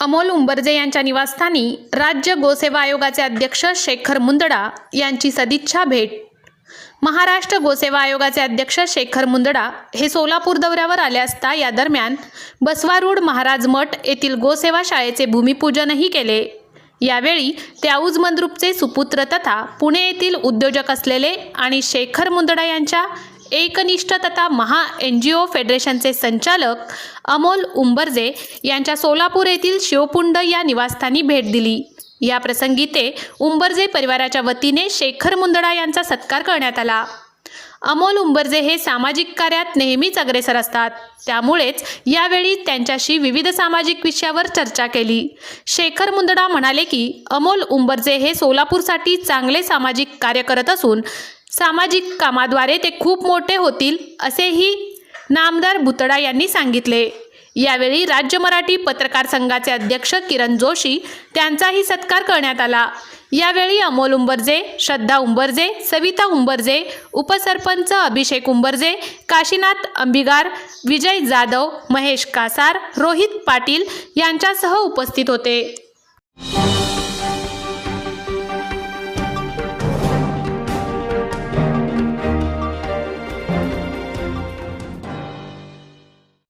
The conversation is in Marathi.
अमोल उंबर्जे यांच्या निवासस्थानी राज्य गोसेवा आयोगाचे अध्यक्ष शेखर मुंदडा यांची सदिच्छा भेट. महाराष्ट्र गोसेवा आयोगाचे अध्यक्ष शेखर मुंदडा हे सोलापूर दौऱ्यावर आले असता या दरम्यान बसवारूढ महाराज मठ येथील गोसेवा शाळेचे भूमिपूजनही केले. यावेळी ते औज मंद्रुपचे सुपुत्र तथा पुणे येथील उद्योजक असलेले आणि शेखर मुंदडा यांच्या एकनिष्ठ तथा महा एन जी ओ फेडरेशनचे संचालक अमोल उंबरजे यांच्या सोलापूर येथील शिवपुंड या निवासस्थानी भेट दिली. या प्रसंगी ते उंबरजे परिवाराच्या वतीने शेखर मुंदडा यांचा सत्कार करण्यात आला. अमोल उंबरजे हे सामाजिक कार्यात नेहमीच अग्रेसर असतात. त्यामुळेच यावेळी त्यांच्याशी विविध सामाजिक विषयावर चर्चा केली. शेखर मुंदडा म्हणाले की अमोल उंबरजे हे सोलापूरसाठी चांगले सामाजिक कार्य करत असून सामाजिक कामाद्वारे ते खूप मोठे होतील असेही नामदार भुतडा यांनी सांगितले. यावेळी राज्य मराठी पत्रकार संघाचे अध्यक्ष किरण जोशी त्यांचाही सत्कार करण्यात आला. यावेळी अमोल उंबरजे श्रद्धा उंबरजे सविता उंबरजे उपसरपंच अभिषेक उंबरजे काशीनाथ अंबिगार विजय जाधव महेश कासार रोहित पाटील यांच्यासह उपस्थित होते.